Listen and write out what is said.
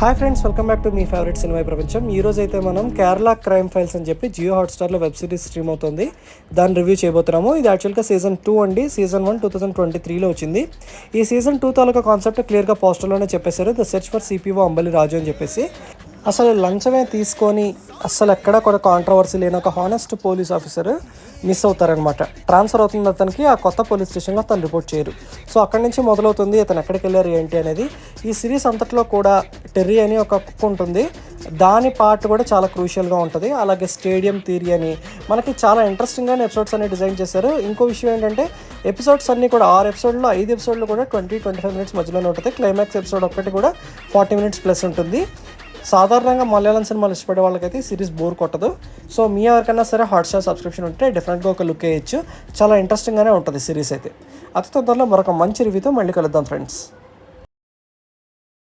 Hi friends welcome back to me favourite cinema ప్రపంచం. ఈ రోజు అయితే మనం కేరళ క్రైమ్ ఫైల్స్ అని చెప్పి జియో హాట్స్టార్లో వెబ్ సిరీస్ స్ట్రీమ్ అవుతుంది. దాన్ని రివ్యూ చేయబోతున్నాము. ఇది యాక్చువల్గా సీజన్ టూ అండి. Season one two thousand twenty త్రీలో వచ్చింది. ఈ సీజన్ టూ తాలూకా కాన్సెప్ట్ క్లియర్గా పోస్టర్లోనే చెప్పేశారు. The search for CPO Ambali Raju అని చెప్పేసి. అసలు లంచమే తీసుకొని అసలు ఎక్కడ కూడా కాంట్రవర్సీ లేని ఒక హానెస్ట్ పోలీస్ ఆఫీసర్ మిస్ అవుతారనమాట ట్రాన్స్ఫర్ అవుతుంది అతనికి ఆ కొత్త పోలీస్ స్టేషన్లో అతను రిపోర్ట్ చేయరు. సో అక్కడి నుంచి మొదలవుతుంది అతను ఎక్కడికి వెళ్ళారు ఏంటి అనేది. ఈ సిరీస్ అంతట్లో కూడా టెర్రీ అని ఒక కుక్క ఉంటుంది. దాని పార్ట్ కూడా చాలా క్రూషియల్గా ఉంటుంది. అలాగే స్టేడియం థియరీ అని. మనకి చాలా ఇంట్రెస్టింగ్గానే ఎపిసోడ్స్ అన్ని డిజైన్ చేశారు. ఇంకో విషయం ఏంటంటే ఎపిసోడ్స్ అన్ని కూడా ఆరు ఎపిసోడ్లో ఐదు ఎపిసోడ్లు కూడా ట్వంటీ ట్వంటీ ఫైవ్ మినిట్స్ మధ్యలోనే ఉంటుంది. క్లైమాక్స్ ఎపిసోడ్ ఒక్కటి కూడా ఫార్టీ మినిట్స్ ప్లస్ ఉంటుంది. సాధారణంగా మలయాళం సినిమాలు ఇష్టపడే వాళ్ళకైతే ఈ సిరీస్ బోర్ కొట్టదు. సో మీ ఎవరికైనా సరే హాట్స్టార్ సబ్స్క్రిప్షన్ ఉంటే డిఫరెంట్గా ఒక లుక్ వేయచ్చు. చాలా ఇంట్రెస్టింగ్గానే ఉంటుంది సిరీస్ అయితే. అతి తొందరలో మరొక మంచి రివ్యూతో మళ్ళీ కలుద్దాం ఫ్రెండ్స్